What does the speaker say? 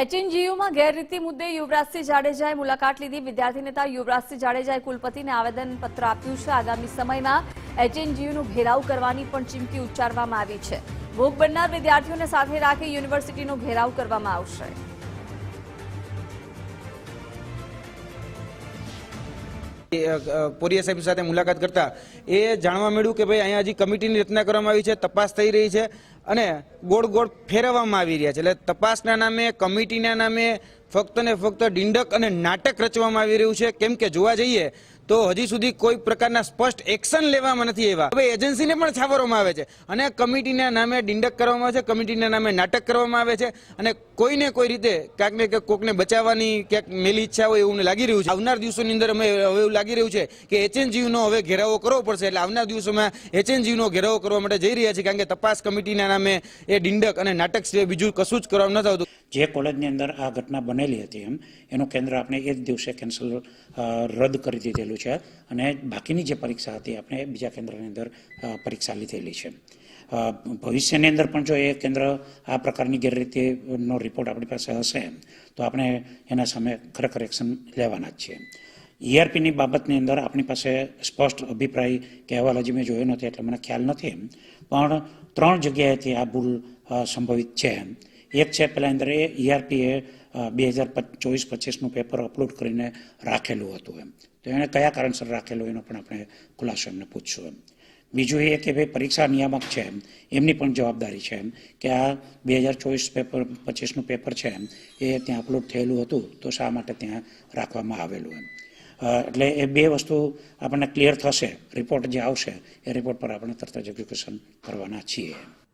એચએનજીયુમાં ગેરરીતિ મુદ્દે યુવરાજસિંહ જાડેજાએ મુલાકાત લીધી. વિદ્યાર્થી નેતા યુવરાજસિંહ જાડેજાએ કુલપતિને આવેદનપત્ર આપ્યું છે. આગામી સમયમાં એચએનજીયુનું ઘેરાવ કરવાની પણ ચીમકી ઉચ્ચારવામાં આવી છે. ભોગ બનનાર વિદ્યાર્થીઓને સાથે રાખી યુનિવર્સિટીનો ઘેરાવ કરવામાં આવશે. પોરિયા સાહેબ સાથે મુલાકાત કરતા એ જાણવા મળ્યું કે ભાઈ અહીંયા હજી કમિટીની રચના કરવામાં આવી છે, તપાસ થઈ રહી છે અને ગોળ ગોળ ફેરવવામાં આવી રહ્યા છે. એટલે તપાસના નામે, કમિટીના નામે ફક્ત ને ફક્ત ડિંડક અને નાટક રચવામાં આવી રહ્યું છે. કેમ કે જોવા જઈએ તો હજી સુધી કોઈ પ્રકારના સ્પષ્ટ એક્શન લેવામાં નથી આવ્યા. હવે એજન્સીને પણ છાવરવામાં આવે છે અને કમિટીના નામે ડિંડક કરવામાં આવે છે, કમિટીના નામે નાટક કરવામાં આવે છે અને કોઈને કોઈ રીતે ક્યાંક ને ક્યાંક કોકને બચાવવાની ક્યાંક મેલી ઈચ્છા હોય એવું લાગી રહ્યું છે. આવનાર દિવસોની અંદર અમે હવે એવું લાગી રહ્યું છે કે એચએનજીયુનો હવે ઘેરાવો કરવો પડશે એટલે આવનાર દિવસોમાં એચએનજીયુનો ઘેરાવો કરવા માટે જઈ રહ્યા છે કારણ કે તપાસ કમિટીના નામે એ ડિંડક અને નાટક સિવાય બીજું કશું જ કરવામાં નથી આવતું. જે કોલેજની અંદર આ ઘટના બનેલી હતી એમ, એનું કેન્દ્ર આપણે એ જ દિવસે કેન્સલ રદ કરી દીધેલું છે અને બાકીની જે પરીક્ષા હતી આપણે બીજા કેન્દ્રની અંદર પરીક્ષા લીધેલી છે. ભવિષ્યની અંદર પણ જો એ કેન્દ્ર આ પ્રકારની ગેરરીતિનો રિપોર્ટ આપણી પાસે હશે તો આપણે એના સામે ખરેખર એક્શન લેવાના જ છીએ. ઈઆરપીની બાબતની અંદર આપણી પાસે સ્પષ્ટ અભિપ્રાય કે અહેવાલ હજી મેં જોયો નથી એટલે મને ખ્યાલ નથી પણ ત્રણ જગ્યાએથી આ ભૂલ સંભવિત છે એક છે પહેલાં અંદર એ ઈઆરપીએ બે હજાર ચોવીસ પચીસનું પેપર અપલોડ કરીને રાખેલું હતું એમ. તો એણે કયા કારણસર રાખેલું એનો પણ આપણે ખુલાસો એમને પૂછશું એમ. બીજું એ કે ભાઈ પરીક્ષા નિયામક છે એમ, એમની પણ જવાબદારી છે એમ કે આ બે હજાર ચોવીસ પેપર પચીસનું પેપર છે એમ, એ ત્યાં અપલોડ થયેલું હતું તો શા માટે ત્યાં રાખવામાં આવેલું એમ. એટલે એ બે વસ્તુ આપણને ક્લિયર થશે રિપોર્ટ જે આવશે, એ રિપોર્ટ પર આપણે તરત જ એજ્યુકેશન કરવાના છીએ.